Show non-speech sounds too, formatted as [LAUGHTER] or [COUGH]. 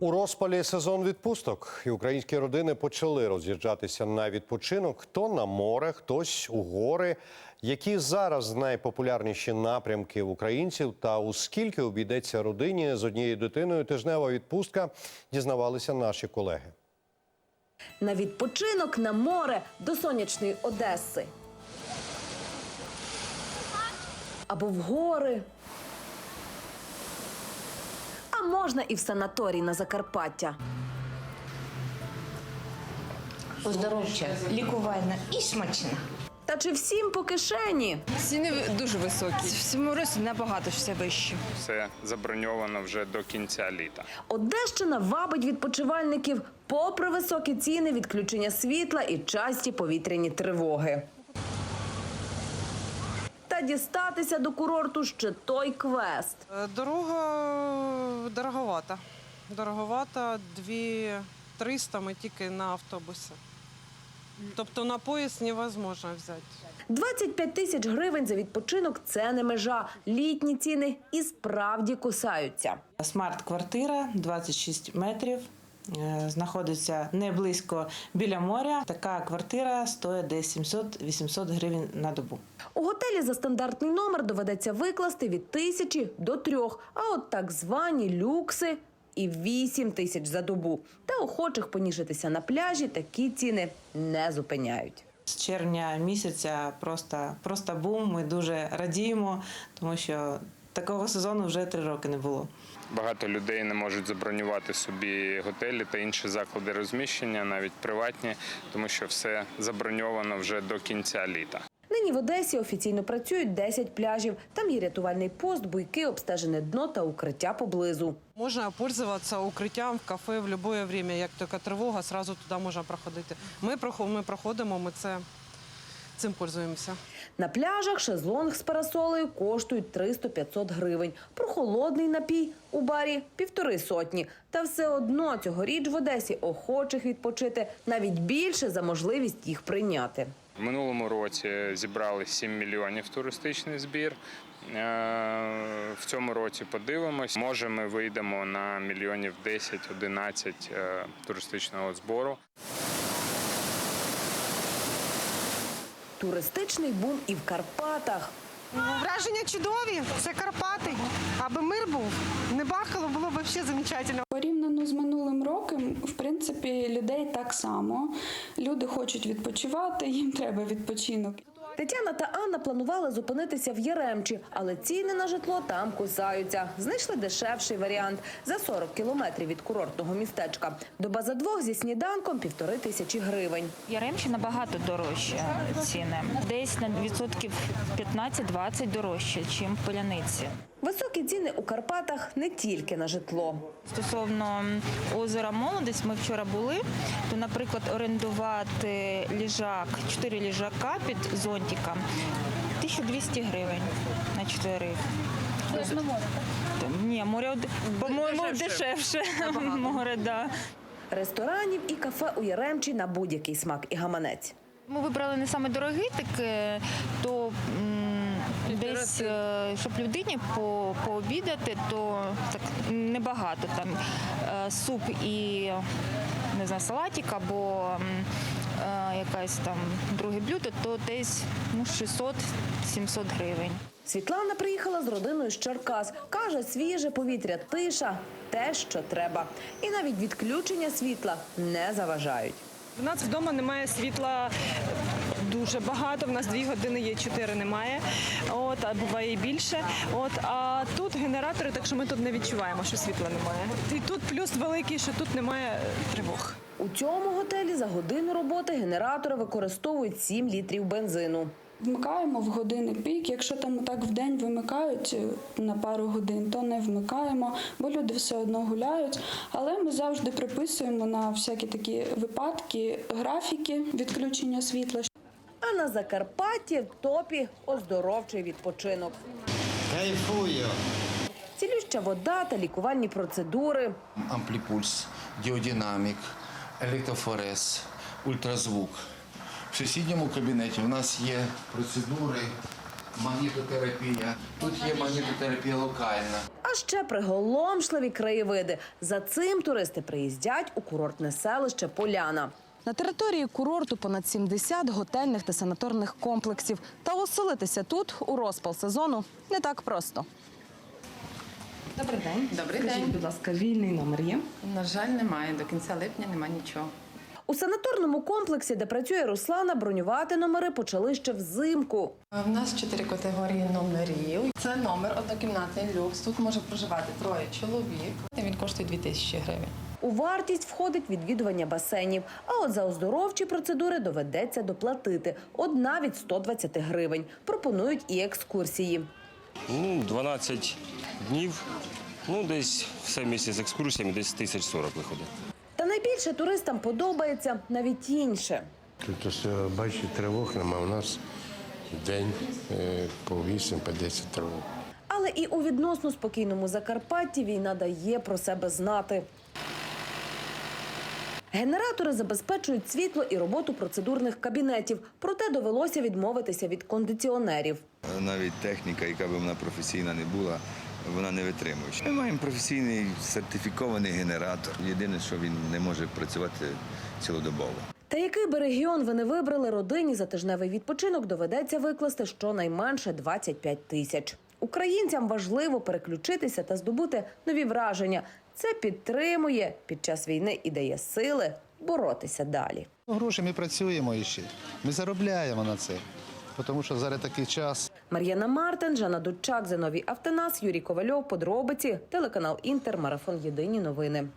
У розпалі сезон відпусток і українські родини почали роз'їжджатися на відпочинок. Хто на море, хтось у гори. Які зараз найпопулярніші напрямки українців та у скільки обійдеться родині з однією дитиною тижнева відпустка, дізнавалися наші колеги. На відпочинок на море до сонячної Одеси. Або в гори. А можна і в санаторій на Закарпаття. оздоровча, лікувальна і смачна. Та чи всім по кишені? Ціни дуже високі. В цьому році набагато все вище. Все заброньовано вже до кінця літа. Одещина вабить відпочивальників попри високі ціни, відключення світла і часті повітряні тривоги. Та дістатися до курорту ще той квест. Е, Дорога дороговата. Дороговата 2300 ми тільки на автобусі. Тобто на поїзд невозможно взяти. 25 тисяч гривень за відпочинок це не межа. Літні ціни і справді кусаються. Смарт-квартира 26 метрів. Е, Знаходиться не близько біля моря. Така квартира стоїть десь 700-800 гривень на добу. У готелі за стандартний номер доведеться викласти від тисячі до трьох, а от так звані люкси і вісім тисяч за добу. Та охочих понішитися на пляжі такі ціни не зупиняють. З червня місяця просто, просто бум. Ми дуже радіємо, тому що такого сезону вже три роки не було. Багато людей не можуть забронювати собі готелі та інші заклади розміщення, навіть приватні, тому що все заброньовано вже до кінця літа. Нині в Одесі офіційно працюють 10 пляжів. Там є рятувальний пост, буйки, обстежене дно та укриття поблизу. Можна пользуватися укриттям в кафе в будь-яке время, як тільки тривога, одразу туди можна проходити. Ми, ми проходимо, ми це, цим пользуємося. На пляжах шезлонг з парасолею коштують 300-500 гривень. Прохолодний напій у барі півтори сотні. Та все одно цьогоріч в Одесі охочих відпочити навіть більше за можливість їх прийняти. В минулому році зібрали 7 мільйонів туристичний збір. Е, В цьому році подивимось. Може, ми вийдемо на мільйонів 10-11 е, туристичного збору. Туристичний бум і в Карпатах. Враження чудові, це Карпати. Аби мир був, не бахало, було б взагалі замечательно. Порівняно з минулим роком, в принципі, людей так само. Люди хочуть відпочивати, їм треба відпочинок. Тетяна та Анна планували зупинитися в Яремчі, але ціни на житло там кусаються. Знайшли дешевший варіант за 40 кілометрів від курортного містечка. Доба за двох зі сніданком півтори тисячі гривень. Яремчі набагато дорожче ціни. Десь на відсотків 15-20 дорожче, ніж в Поляниці. Високі ціни у Карпатах не тільки на житло. Стосовно озера Молодість, ми вчора були, то, наприклад, орендувати ліжак, 4 ліжака під зонтиком 1200 гривень на 4. Ні, море, по-моєму, дешевше. [LAUGHS] Море, да. Ресторанів і кафе у Яремчі на будь-який смак і гаманець. Ми вибрали не саме дорогий, так е, то м, десь, е, щоб людині по, пообідати, то так небагато. Там е, суп і не знаю, салатик або е, якась там друге блюдо, то десь ну, 600-700 гривень. Світлана приїхала з родиною з Черкас. Каже, свіже повітря, тиша те, що треба. І навіть відключення світла не заважають. У нас вдома немає світла дуже багато. У нас дві години є, чотири немає. От, а буває і більше. От, а тут генератори, так що ми тут не відчуваємо, що світла немає. І тут плюс великий, що тут немає е, тривог. У цьому готелі за годину роботи генератори використовують 7 літрів бензину. Вмикаємо в години пік. Якщо там так в день вимикають е, на пару годин, то не вмикаємо, бо люди все одно гуляють. Але ми завжди приписуємо на всякі такі випадки графіки відключення світла, А на Закарпатті в топі оздоровчий відпочинок. Кайфую. Цілюща вода та лікувальні процедури. Ампліпульс, діодинамік, електрофорез, ультразвук. В сусідньому кабінеті у нас є процедури Магнітотерапія. Тут є магнітотерапія локальна. А ще приголомшливі краєвиди. За цим туристи приїздять у курортне селище Поляна. На території курорту понад 70 готельних та санаторних комплексів. Та оселитися тут у розпал сезону не так просто. Добрий день. Добрий Скажіть, день. будь ласка, вільний номер є? На жаль, немає. До кінця липня немає нічого. У санаторному комплексі, де працює Руслана, бронювати номери почали ще взимку. У нас чотири категорії номерів. Це номер однокімнатний люкс. Тут може проживати троє чоловік. Він коштує 2000 гривень. У вартість входить відвідування басейнів. А от за оздоровчі процедури доведеться доплатити. Одна від 120 гривень. Пропонують і екскурсії. Ну, 12 днів. Ну, десь все місяць з екскурсіями, десь тисяч сорок виходить. Та найбільше туристам подобається навіть інше. Тут ось, е, бачите, тривог нема. У нас день е, по 8, по 10 тривог. Але і у відносно спокійному Закарпатті війна дає про себе знати. Генератори забезпечують світло і роботу процедурних кабінетів, проте довелося відмовитися від кондиціонерів. Навіть техніка, яка б вона професійна не була, вона не витримує. Ми маємо професійний сертифікований генератор. Єдине, що він не може працювати цілодобово. Та який би регіон ви не вибрали, родині за тижневий відпочинок доведеться викласти щонайменше 25 тисяч. Українцям важливо переключитися та здобути нові враження. Це підтримує під час війни і дає сили боротися далі. Гроші ми працюємо іще. Ми заробляємо на це. Тому що зараз такий час. Мар'яна Мартин, Жанна Дудчак, Зиновій Автонас, Юрій Ковальов. Подробиці, телеканал Інтер, Марафон Єдині новини.